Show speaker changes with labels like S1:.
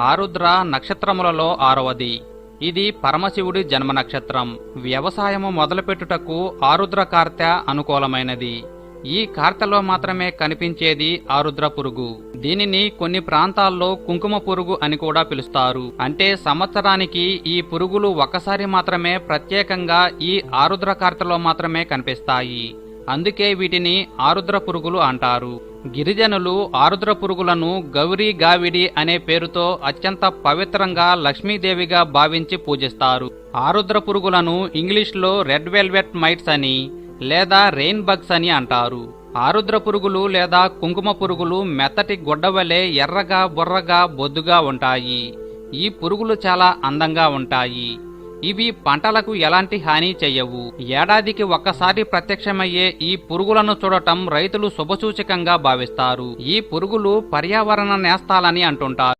S1: ఆరుద్ర నక్షత్రములలో ఆరవది. ఇది పరమశివుడి జన్మ నక్షత్రం. వ్యవసాయము మొదలుపెట్టుటకు ఆరుద్ర కార్తె అనుకూలమైనది. ఈ కార్తెలో మాత్రమే కనిపించేది ఆరుద్ర పురుగు. దీనిని కొన్ని ప్రాంతాల్లో కుంకుమ పురుగు అని కూడా పిలుస్తారు. అంటే సంవత్సరానికి ఈ పురుగులు ఒక్కసారి మాత్రమే ప్రత్యేకంగా ఈ ఆరుద్ర కార్తెలో మాత్రమే కనిపిస్తాయి. అందుకే వీటిని ఆరుద్ర పురుగులు అంటారు. గిరిజనులు ఆరుద్ర పురుగులను గౌరీ గావిడి అనే పేరుతో అత్యంత పవిత్రంగా లక్ష్మీదేవిగా భావించి పూజిస్తారు. ఆరుద్ర పురుగులను ఇంగ్లీష్లో రెడ్ వెల్వెట్ మైట్స్ అని లేదా రెయిన్ బగ్స్ అని అంటారు. ఆరుద్ర పురుగులు లేదా కుంకుమ పురుగులు మెత్తటి గొడ్డవలే ఎర్రగా బుర్రగా బొద్దుగా ఉంటాయి. ఈ పురుగులు చాలా అందంగా ఉంటాయి. ఇవి పంటలకు ఎలాంటి హాని చెయ్యవు. ఏడాదికి ఒక్కసారి ప్రత్యక్షమయ్యే ఈ పురుగులను చూడటం రైతులు శుభసూచకంగా భావిస్తారు. ఈ పురుగులు పర్యావరణ నేస్తాలని అంటుంటారు.